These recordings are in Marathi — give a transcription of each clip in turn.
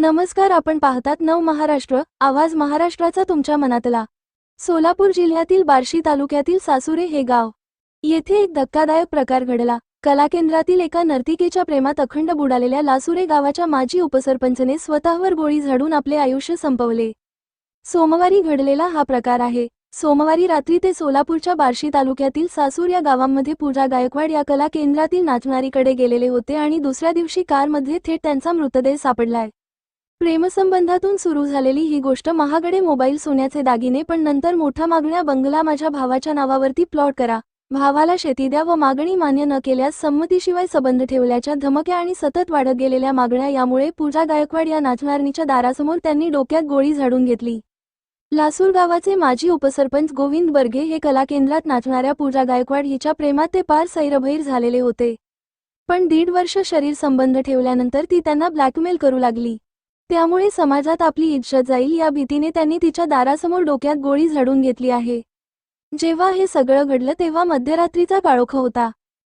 नमस्कार आपण पाहतात नव महाराष्ट्र आवाज महाराष्ट्राचा तुमच्या मनातला. सोलापूर जिल्ह्यातील बार्शी तालुक्यातील सासुरे हे गाव. येथे एक धक्कादायक प्रकार घडला. कलाकेंद्रातील एका नर्तिकेच्या प्रेमात अखंड बुडालेल्या लासुरे गावाच्या माजी उपसरपंचने स्वतःवर गोळी झाडून आपले आयुष्य संपवले. सोमवारी घडलेला हा प्रकार आहे. सोमवारी रात्री ते सोलापूरच्या बार्शी तालुक्यातील सासूर या गावांमध्ये पूजा गायकवाड या कला केंद्रातील नाचणारीकडे गेलेले होते आणि दुसऱ्या दिवशी कारमध्ये थेट त्यांचा मृतदेह सापडलाय. प्रेमसंबंधातून सुरू झालेली ही गोष्ट महागडे मोबाईल सोन्याचे दागिने पण नंतर मोठा मागण्या बंगला माझ्या भावाच्या नावावरती प्लॉट करा. भावाला शेती द्या व मागणी मान्य न केल्यास संमतीशिवाय संबंध ठेवल्याच्या धमक्या आणि सतत वाढत गेलेल्या मागण्या यामुळे पूजा गायकवाड या नाचणारणीच्या दारासमोर त्यांनी डोक्यात गोळी झाडून घेतली. लासूर गावाचे माजी उपसरपंच गोविंद बर्गे हे कला केंद्रात नाचणाऱ्या पूजा गायकवाड हिच्या प्रेमात ते पार सैरभैर झालेले होते. पण दीड वर्ष शरीर संबंध ठेवल्यानंतर ती त्यांना ब्लॅकमेल करू लागली. त्यामुळे समाजात आपली इज्जत जाईल या भीतीने त्यांनी तिच्या दारासमोर डोक्यात गोळी झाडून घेतली आहे. जेव्हा हे सगळं घडलं तेव्हा मध्यरात्रीचा काळोख होता.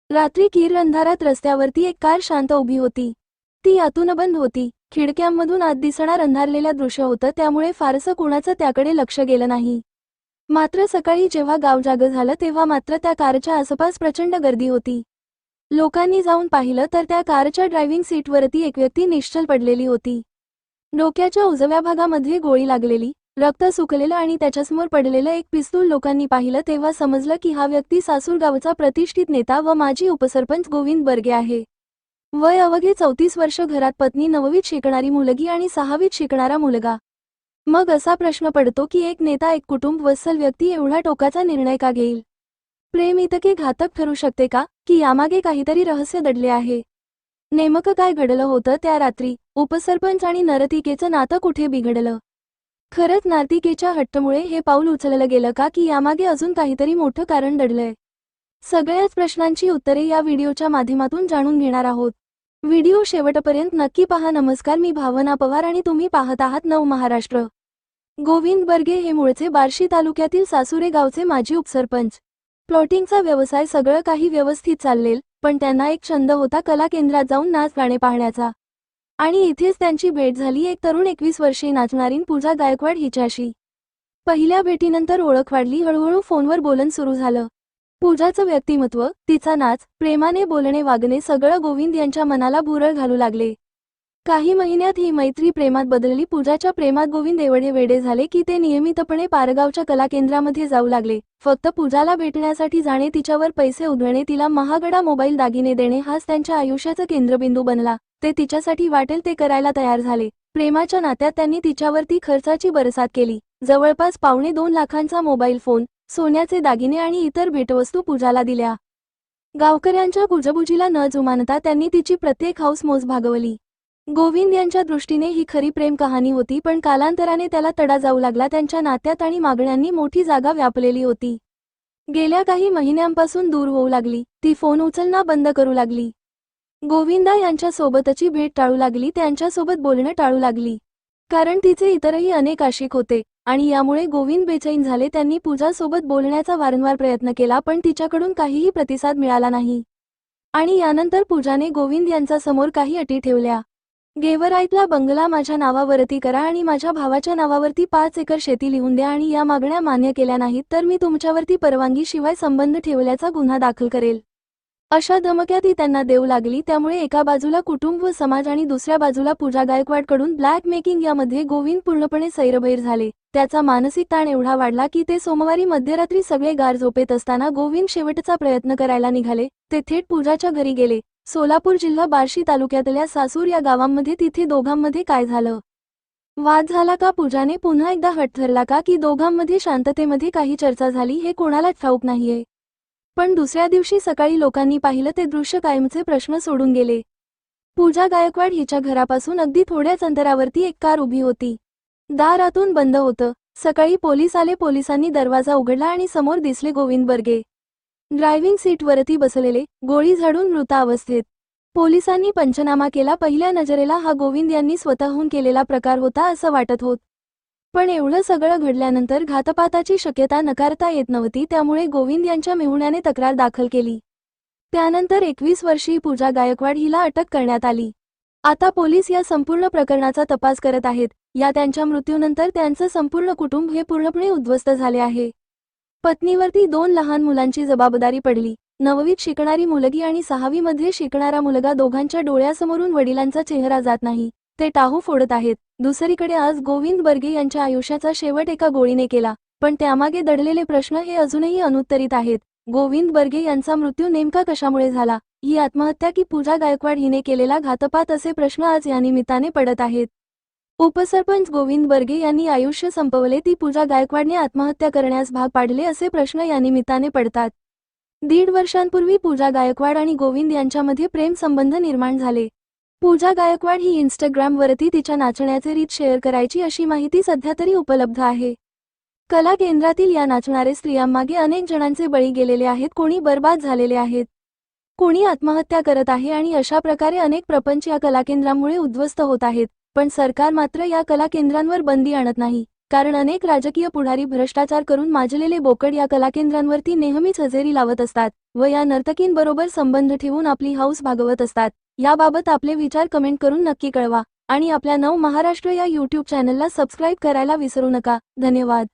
रात्री किर अंधारात रस्त्यावरती एक कार शांत उभी होती. ती आतून बंद होती. खिडक्यांमधून आत दिसणार अंधारलेल्या दृश्य होतं त्यामुळे फारसं कुणाचं त्याकडे लक्ष गेलं नाही. मात्र सकाळी जेव्हा गाव जागं झालं तेव्हा मात्र त्या कारच्या आसपास प्रचंड गर्दी होती. लोकांनी जाऊन पाहिलं तर त्या कारच्या ड्रायव्हिंग सीटवरती एक व्यक्ती निश्चल पडलेली होती. डोक्याच्या उजव्या भागामध्ये गोळी लागलेली रक्त सुकलेलं आणि त्याच्यासमोर पडलेलं एक पिस्तूल लोकांनी पाहिलं तेव्हा समजलं की हा व्यक्ती सासूर गावचा प्रतिष्ठित नेता व माजी उपसरपंच गोविंद बर्गे आहे. वय अवघे चौतीस वर्ष घरात पत्नी नववीत शिकणारी मुलगी आणि सहावीत शिकणारा मुलगा. मग असा प्रश्न पडतो की एक नेता एक कुटुंब वत्सल व्यक्ती एवढा टोकाचा निर्णय का घेईल? प्रेम इतके घातक ठरू शकते का की यामागे काहीतरी रहस्य दडले आहे? नेमकं काय घडलं होतं त्या रात्री? उपसरपंच आणि नरतिकेचं नातं कुठे बिघडलं? खरंच नार्तिकेच्या हट्टमुळे हे पाऊल उचललं गेलं का की यामागे अजून काहीतरी मोठं कारण दडलंय? सगळ्याच प्रश्नांची उत्तरे या व्हिडिओच्या माध्यमातून जाणून घेणार आहोत. व्हिडिओ शेवटपर्यंत नक्की पहा. नमस्कार मी भावना पवार आणि तुम्ही पाहत आहात नव महाराष्ट्र. गोविंद बर्गे हे मूळचे बार्शी तालुक्यातील सासुरे गावचे माजी उपसरपंच. प्लॉटिंगचा व्यवसाय सगळं काही व्यवस्थित चाललेल पण त्यांना एक छंद होता कला केंद्रात जाऊन नाच गाणे पाहण्याचा. आणि इथेच त्यांची भेट झाली. एक तरुण एकवीस वर्षे नाचणारीन पूजा गायकवाड हिच्याशी. पहिल्या भेटीनंतर ओळख वाढली. हळूहळू फोनवर बोलण सुरू झालं. पूजाचं व्यक्तिमत्व तिचा नाच प्रेमाने बोलणे वागणे सगळं गोविंद यांच्या मनाला भुरळ घालू लागले. काही महिन्यात ही मैत्री प्रेमात बदलली. पूजाच्या प्रेमात गोविंद एवढे वेडे झाले की ते नियमितपणे पारगावच्या कला केंद्रामध्ये जाऊ लागले. फक्त पूजाला भेटण्यासाठी जाणे तिच्यावर पैसे उधळणे तिला महागडा मोबाईल दागिने देणे हाच त्यांच्या आयुष्याचा केंद्रबिंदू बनला. ते तिच्यासाठी वाटेल ते करायला तयार झाले. प्रेमाच्या नात्यात त्यांनी तिच्यावरती खर्चाची बरसात केली. जवळपास पावणे दोन लाखांचा मोबाईल फोन सोन्याचे दागिने आणि इतर भेटवस्तू पूजाला दिल्या. गावकऱ्यांच्या गुजबुजीला न जुमानता त्यांनी तिची प्रत्येक हाऊस मोज भागवली. गोविंद यांच्या दृष्टीने ही खरी प्रेम कहाणी होती पण कालांतराने त्याला तडा जाऊ लागला. त्यांच्या नात्यात आणि मागण्यांनी मोठी जागा व्यापलेली होती. गेल्या काही महिन्यांपासून दूर होऊ लागली. ती फोन उचलना बंद करू लागली. गोविंदा यांच्यासोबतची भेट टाळू लागली त्यांच्यासोबत बोलणं टाळू लागली. कारण तिचे इतरही अनेक आशिक होते आणि यामुळे गोविंद बेचैन झाले. त्यांनी पूजासोबत बोलण्याचा वारंवार प्रयत्न केला पण तिच्याकडून काहीही प्रतिसाद मिळाला नाही. आणि यानंतर पूजाने गोविंद यांचा समोर काही अटी ठेवल्या. गेवराईतला बंगला माझ्या नावावरती करा आणि माझ्या भावाच्या नावावरती पाच एकर शेती लिहून द्या आणि या मागण्या मान्य केल्या नाहीत तर मी तुमच्यावरती परवानगीशिवाय संबंध ठेवल्याचा गुन्हा दाखल करेल. अशा धमक्या ती त्यांना देऊ लागली. त्यामुळे एका बाजूला कुटुंब व समाज आणि दुसऱ्या बाजूला पूजा गायकवाडकडून ब्लॅक मेकिंग यामध्ये गोविंद पूर्णपणे सैरभैर झाले. त्याचा मानसिक ताण एवढा वाढला की ते सोमवारी मध्यरात्री सगळे गार झोपेत असताना गोविंद शेवटचा प्रयत्न करायला निघाले. ते थेट पूजाच्या घरी गेले. सोलापूर जिल्हा बार्शी तालुक्यातल्या सासूर या गावांमध्ये तिथे दोघांमध्ये काय झालं? वाद झाला का? पूजाने पुन्हा एकदा हट धरला का? की दोघांमध्ये शांततेमध्ये काही चर्चा झाली? हे कोणालाच ठाऊक नाहीये. पण दुसऱ्या दिवशी सकाळी लोकांनी पाहिलं ते दृश्य कायमचे प्रश्न सोडून गेले. पूजा गायकवाड हिच्या घरापासून अगदी थोड्याच अंतरावरती एक कार उभी होती. दार आतून बंद होतं. सकाळी पोलीस आले पोलिसांनी दरवाजा उघडला आणि समोर दिसले गोविंद बर्गे. ड्रायव्हिंग सीटवरती बसलेले गोळी झाडून मृतावस्थेत पोलिसांनी पंचनामा केला. पहिल्या नजरेला हा गोविंद यांनी स्वतःहून केलेला प्रकार होता असं वाटत होत. पण एवढं सगळं घडल्यानंतर घातपाताची शक्यता नकारता येत नव्हती त्यामुळे गोविंद यांच्या मेहुण्याने तक्रार दाखल केली. त्यानंतर एकवीस वर्षीय पूजा गायकवाड हिला अटक करण्यात आली. आता पोलीस या संपूर्ण प्रकरणाचा तपास करत आहेत. या त्यांच्या मृत्यूनंतर त्यांचं संपूर्ण कुटुंब हे पूर्णपणे उद्ध्वस्त झाले आहे. पत्नीवरती दोन लहान मुलांची जबाबदारी पडली. नववीत शिकणारी मुलगी आणि सहावीमध्ये शिकणारा मुलगा दोघांच्या डोळ्यासमोरून वडिलांचा चेहरा जात नाही. ते टाहू फोडत आहेत. दुसरीकडे आज गोविंद बर्गे यांच्या आयुष्याचा शेवट एका गोळीने केला पण त्यामागे दडलेले प्रश्न हे अजूनही अनुत्तरित आहेत. गोविंद बर्गे यांचा मृत्यू नेमका कशामुळे झाला? ही आत्महत्या की पूजा गायकवाड हिने केलेला घातपात असे प्रश्न आज या निमित्ताने पडत आहेत. उपसरपंच गोविंद बर्गे यांनी आयुष्य संपवले ती पूजा गायकवाडने आत्महत्या करण्यास भाग पाडले असे प्रश्न या निमित्ताने पडतात. दीड वर्षांपूर्वी पूजा गायकवाड आणि गोविंद यांच्यामध्ये प्रेम संबंध निर्माण झाले. पूजा गायकवाड ही इंस्टाग्रामवरती तिच्या नाचण्याचे रीत शेअर करायची अशी माहिती सध्या तरी उपलब्ध आहे. कला केंद्रातील या नाचणारे स्त्रियांमागे अनेक जणांचे बळी गेलेले आहेत कोणी बर्बाद झालेले आहेत. कोणी आत्महत्या करत आहे आणि अशा प्रकारे अनेक प्रपंच या कला केंद्रामुळे उद्ध्वस्त होत आहेत पण सरकार मात्र या कला केंद्रांवर बंदी आणत नाही कारण अनेक राजकीय पुढारी भ्रष्टाचार करून माजलेले बोकड या कला केंद्रांवरती नेहमीच हजेरी लावत असतात व या नर्तकींबरोबर संबंध ठेवून आपली हौस भागवत असतात. याबाबत आपले विचार कमेंट करून नक्की कळवा आणि आपल्या नव महाराष्ट्र या यूट्यूब चॅनलला सबस्क्राईब करायला विसरू नका. धन्यवाद.